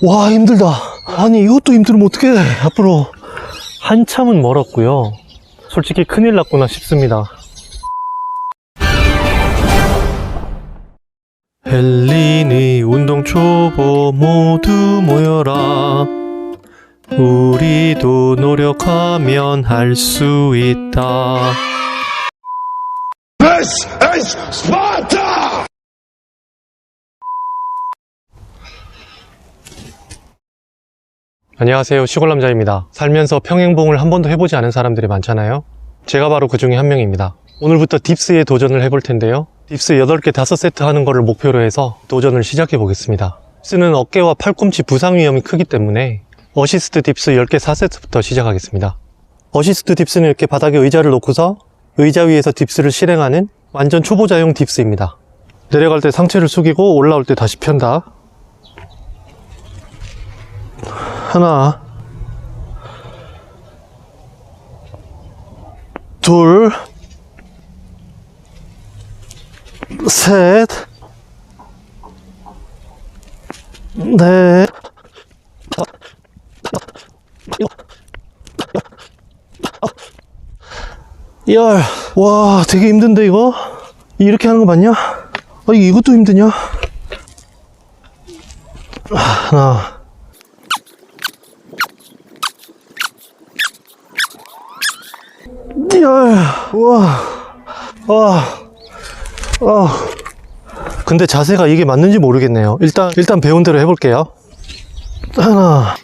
와, 힘들다. 아니, 이것도 힘들면 어떡해. 앞으로. 한참은 멀었고요. 솔직히 큰일 났구나 싶습니다. 헬린이 운동 초보 모두 모여라. 우리도 노력하면 할 수 있다. This is Sparta! 안녕하세요. 시골남자입니다. 살면서 평행봉을 한 번도 해보지 않은 사람들이 많잖아요. 제가 바로 그 중에 한 명입니다. 오늘부터 딥스에 도전을 해볼 텐데요. 딥스 8개 5세트 하는 거를 목표로 해서 도전을 시작해 보겠습니다. 딥스는 어깨와 팔꿈치 부상 위험이 크기 때문에 어시스트 딥스 10개 4세트부터 시작하겠습니다. 어시스트 딥스는 이렇게 바닥에 의자를 놓고서 의자 위에서 딥스를 실행하는 완전 초보자용 딥스입니다. 내려갈 때 상체를 숙이고 올라올 때 다시 편다. 하나, 둘, 셋, 넷, 열. 와, 되게 힘든데, 이거? 이렇게 하는 거 맞냐? 아, 이것도 힘드냐? 하나, 우와. 와. 아. 근데 자세가 이게 맞는지 모르겠네요. 일단, 일단 배운 대로 해볼게요. 하나.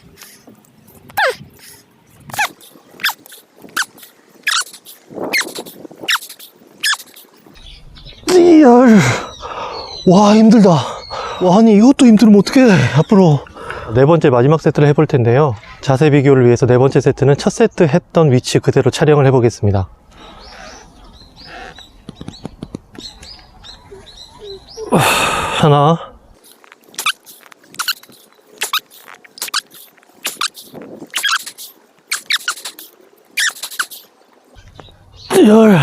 열. 와, 힘들다. 와, 아니, 이것도 힘들면 어떡해. 앞으로. 네 번째 마지막 세트를 해볼 텐데요. 자세 비교를 위해서 네 번째 세트는 첫 세트 했던 위치 그대로 촬영을 해보겠습니다. 하나. 열.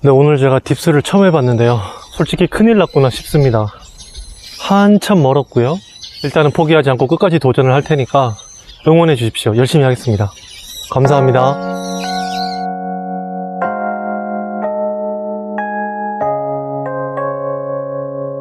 네, 오늘 제가 딥스를 처음 해봤는데요. 솔직히 큰일 났구나 싶습니다. 한참 멀었고요. 일단은 포기하지 않고 끝까지 도전을 할 테니까 응원해 주십시오. 열심히 하겠습니다. 감사합니다.